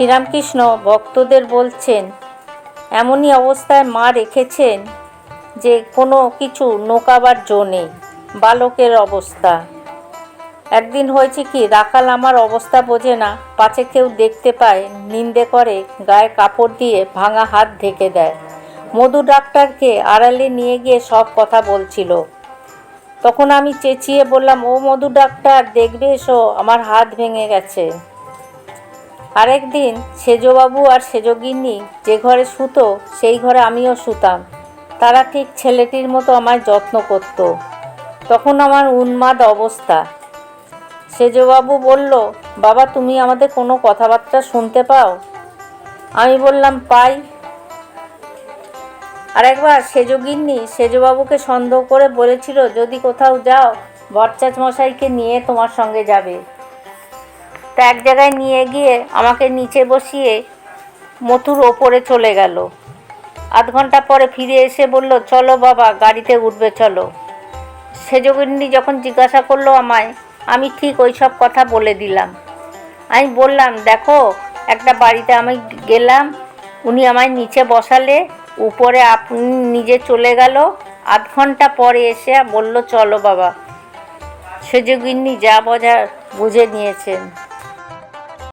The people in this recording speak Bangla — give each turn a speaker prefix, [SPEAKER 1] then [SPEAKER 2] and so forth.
[SPEAKER 1] শ্রীরামকৃষ্ণ ভক্তদের বলছেন, এমনই অবস্থায় মা রেখেছেন যে কোনো কিছু নোকাবার জো নেই, বালকের অবস্থা। একদিন হয়েছে কি, রাখাল আমার অবস্থা বোঝে না, পাছে কেউ দেখতে পায়, নিন্দে করে, গায়ে কাপড় দিয়ে ভাঙা হাত ঢেকে দেয়। মধু ডাক্তারকে আড়ালে নিয়ে গিয়ে সব কথা বলছিল। তখন আমি চেঁচিয়ে বললাম, ও মধু ডাক্তার, দেখবে এসো, আমার হাত ভেঙে গেছে। আরেকদিন সেজবাবু আর সেজগিন্নি যে ঘরে শুতো, সেই ঘরে আমিও শুতাম। তারা ঠিক ছেলেটির মতো আমায় যত্ন করত। তখন আমার উন্মাদ অবস্থা। সেজবাবু বলল, বাবা, তুমি আমাদের কোনো কথাবার্তা শুনতে পাও? আমি বললাম, পাই। আরেকবার সেজগিন্নি সেজবাবুকে সন্দেহ করে বলেছিল, যদি কোথাও যাও ভট্টাচ মশাইকে নিয়ে তোমার সঙ্গে যাবে। তা এক জায়গায় নিয়ে গিয়ে আমাকে নিচে বসিয়ে মথুর ওপরে চলে গেল। আধ ঘণ্টা পরে ফিরে এসে বলল, চলো বাবা, গাড়িতে উঠবে, চলো। সেজগিন্নি যখন জিজ্ঞাসা করল আমায়, আমি ঠিক ওই সব কথা বলে দিলাম। আমি বললাম, দেখো, একটা বাড়িতে আমি গেলাম, উনি আমায় নিচে বসালে, উপরে আপনি নিজে চলে গেল। আধ ঘণ্টা পরে এসে বলল, চলো বাবা। সেজগিন্নি যা বোঝার বুঝে নিয়েছেন।